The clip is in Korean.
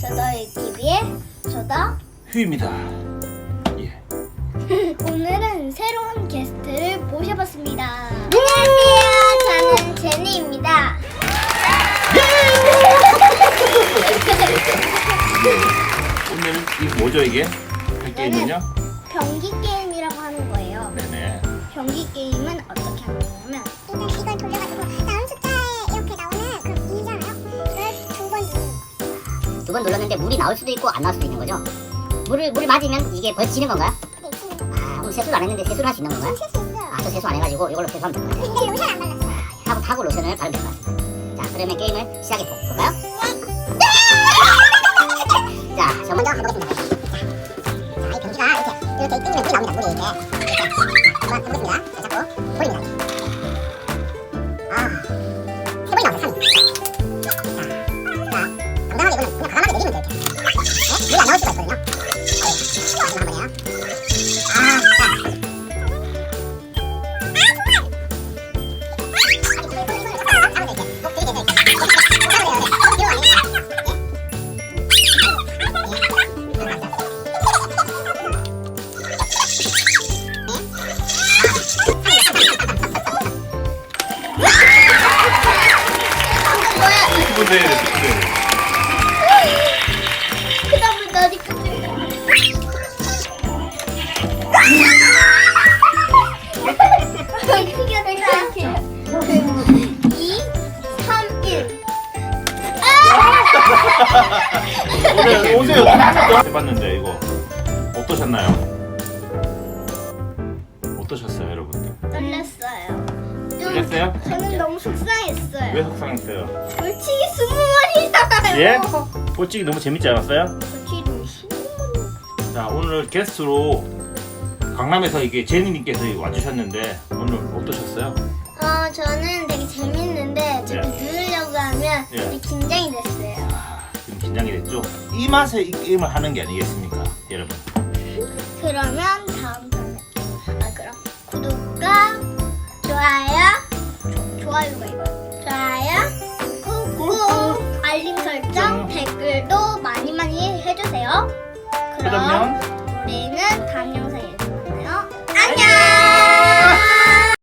저더이 TV의 저더 휴입니다. 예. 오늘은 새로운 게스트를 모셔봤습니다. 안녕하세요. 저는 제니입니다. 오늘 이 뭐죠 이게? 할 게임은요? 경기 게임이라고 하는 거예요. 네네. 경기 게임은 어떻게 하냐면 두 번 눌렀는데 물이 나올 수도 있고 안 나올 수도 있는 거죠. 물을 물을 맞으면 이게 벌치는 건가요? 아 오늘 세수를 안 했는데 세수를 할 수 있는 건가요? 아 저 세수 안 해가지고 이걸로 세수하면 될 것 같아요. 근데 로션 안 발랐어요. 하고 타고 로션을 바르면 될 것 같습니다. 자 그러면 게임을 시작해 보- 볼까요? 자, 저 먼저 가보겠습니다. 자, 이 변기가 이렇게 이렇게 땡기면 물이 나옵니다. 물이 이렇게 내야 돼. 그다음에 나리 끝을 크게 생각해요. 2, 3, 1. 오늘 오세요. 해봤는데 이거 어떠셨나요? 어떠셨어요, 여러분? 떨렸어요. 좀- 떨렸어요? 저는 너무 속상했어요. 왜 속상했어요? 벌칙이 스무 마리잖아요. 예? 솔직히 너무 재밌지 않았어요? 벌칙이 스무 마리. 자 오늘 게스트로 강남에서 이게 제니님께서 와주셨는데 오늘 어떠셨어요? 어, 저는 되게 재밌는데 저기 예. 누르려고 하면 예. 되게 긴장이 됐어요. 지금 긴장이 됐죠? 이 맛에 이 게임을 하는 게 아니겠습니까, 여러분? 그러면 좋아요 좋아요가 좋아요? 꾹꾹 알림 설정 댓글도 많이 많이 해주세요. 그럼 그러면